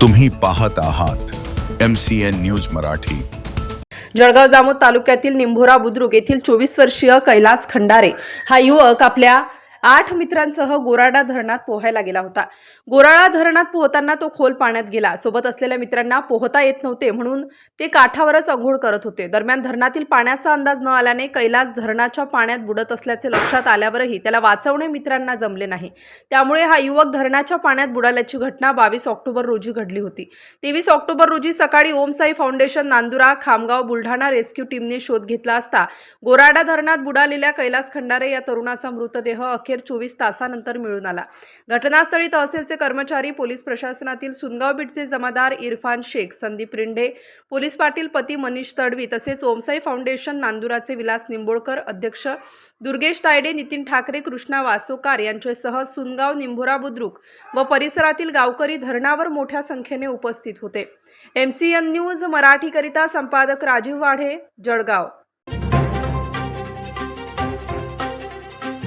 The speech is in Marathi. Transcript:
तुम्ही पाहत आहात M C N news Marathi. Jalgaon Jamod तालुक्यातील निंभोरा बुद्रुक येथील चोवीस वर्षीय कैलास खंडारे हा युवक आपल्या आठ मित्रांसह गोराडा धरणात पोहायला गेला होता. गोराडा धरणात पोहताना तो खोल पाण्यात गेला. सोबत असलेल्या मित्रांना पोहता येत नव्हते म्हणून ते काठावरच अंघोळ करत होते. दरम्यान धरणातील पाण्याचा अंदाज न आल्याने कैलास धरणाच्या पाण्यात बुडत असल्याचे लक्षात आल्यावरही त्याला वाचवणे मित्रांना जमले नाही. त्यामुळे हा युवक धरणाच्या पाण्यात बुडाल्याची घटना बावीस ऑक्टोबर रोजी घडली होती. तेवीस ऑक्टोबर रोजी सकाळी ओमसाई फाउंडेशन नांदुरा खामगाव बुलढाणा रेस्क्यू टीमने शोध घेतला असता गोराडा धरणात बुडालेल्या कैलास खंडारे या तरुणाचा मृतदेह अखेर चोवीस तासानंतर मिळून आला. घटनास्थळी तहसीलचे कर्मचारी पोलीस प्रशासनातील सुनगाव बीटचे जमादार इरफान शेख संदीप रिंढे पोलीस पाटील पती मनीष तडवी तसेच ओमसाई फाउंडेशन नांदुराचे विलास निंबोळकर अध्यक्ष दुर्गेश तायडे नितीन ठाकरे कृष्णा वासोकार यांच्यासह सुनगाव निंभोरा बुद्रुक व परिसरातील गावकरी धरणावर मोठ्या संख्येने उपस्थित होते. एम सी एन न्यूज मराठीकरिता संपादक राजीव वाढे जळगाव.